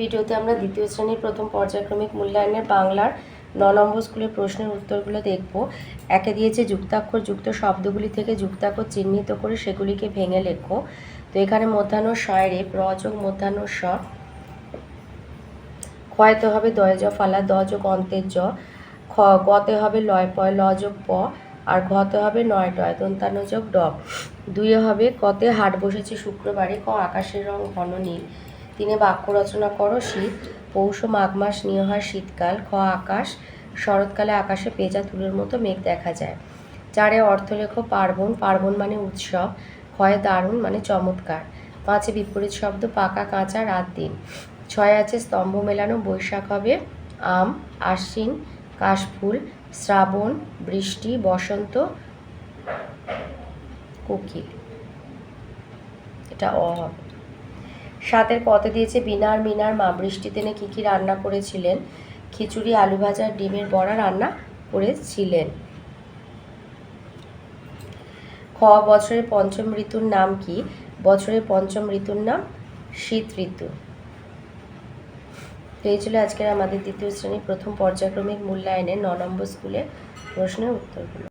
ভিডিওতে আমরা দ্বিতীয় শ্রেণির প্রথম পর্যায়ক্রমিক মূল্যায়নের বাংলার ন নম্বর স্কুলের প্রশ্নের উত্তরগুলো দেখব। একে দিয়েছে যুক্তাক্ষর, যুক্ত শব্দগুলি থেকে যুক্তাক্ষর চিহ্নিত করে সেগুলিকে ভেঙে লেখো। তো এখানে মধ্যাহ্ন শয়েরে প্রযোগ মধ্যাহ্ন স। ক্ষয়তে হবে দয় জ ফালা, দ যোগ অন্তের জ। খ, গতে হবে লয় পয়, ল যোগ প। আর ঘতে হবে নয় টয় দন্তান্ন যোগ ড। দুইয়ে হবে কতে হাট বসেছে শুক্রবারে, ক আকাশের রং ঘন নীল। তিনে বাক্য রচনা করো, শীত, পৌষ, মাঘ মাস নিয়ে হয় শীতকাল, খ, আকাশ, শরৎকালে আকাশে পেঁজা তুলোর মতো মেঘ দেখা যায়। চারে অর্থলেখ, পার্বণ পার্বণ মানে উৎসব, ক্ষয় দারুণ মানে চমৎকার। পাঁচে বিপরীত শব্দ, পাকা, কাঁচা, রাত, দিন। ছয় আছে স্তম্ভ মেলানো, বৈশাখ হবে আম, আশ্বিন, কাশফুল, শ্রাবণ, বৃষ্টি, বসন্ত, কোকিল। এটা অ হবে। সাতের পথে দিয়েছে বিনার মিনার মা। বৃষ্টি দিনে কী কী রান্না করেছিলেন? খিচুড়ি, আলু ভাজা, ডিমের বড়া রান্না করেছিলেন। খ, বছরের পঞ্চম ঋতুর নাম কি? বছরের পঞ্চম ঋতুর নাম শীত ঋতু। এই ছিল আজকের আমাদের দ্বিতীয় শ্রেণির প্রথম পর্যায়ক্রমিক মূল্যায়নে ন নম্বর স্কুলের প্রশ্নের উত্তরগুলো।